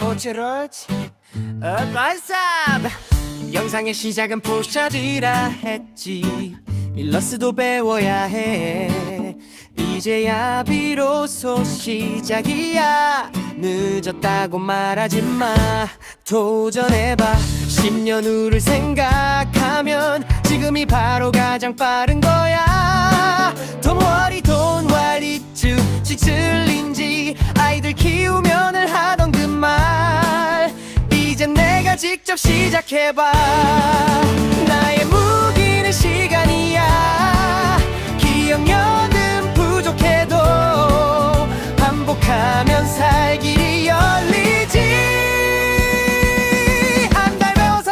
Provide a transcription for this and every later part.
어찌럴지. 어발삽 영상의 시작은 포샤드라 했지. 일러스도 배워야 해. 이제야 비로소 시작이야. 늦었다고 말하지 마. 도전해봐. 10년 후를 생각하면 지금이 바로 가장 빠른 거야 직접 시작해봐. 나의 무기는 시간이야. 기억력은 부족해도 반복하면 살 길이 열리지. 한 달 배워서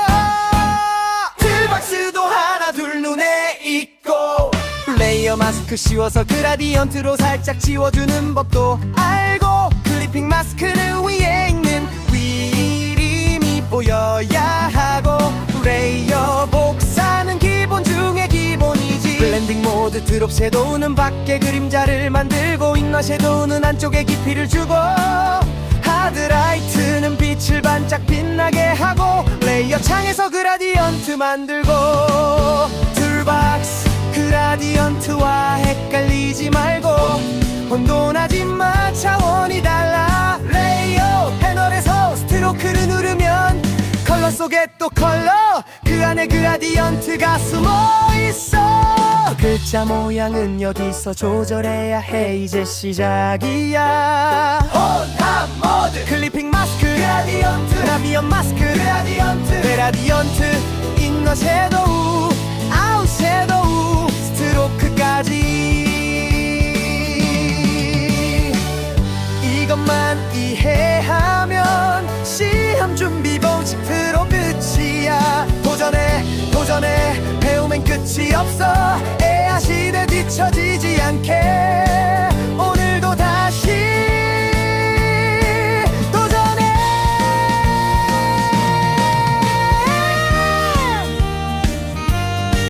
틀박스도 하나 둘 눈에 익고 레이어 마스크 씌워서 그라디언트로 살짝 지워주는 법도 알고 클리핑 마스크는 위에 드롭 섀도우는 밖에 그림자를 만들고 인너 섀도우는 안쪽에 깊이를 주고 하드라이트는 빛을 반짝 빛나게 하고 레이어 창에서 그라디언트 만들고 툴박스 그라디언트와 헷갈리지 말고 혼돈하지 마. 차원이 달라. 레이어 패널에서 스트로크를 누르면 컬러 속에 또 컬러. 그 안에 그라디언트가 숨어 있어 글자 모양은 여기서 조절해야 해. 이제 시작이야. 혼합 모드. 클리핑 마스크. 그라디언트. 라비언 마스크. 그라디언트. 그라디언트. 인너 섀도우. 아웃 섀도우. 스트로크까지. 이것만 이해하면 시험 준비 본식트로 끝이 끝이 없어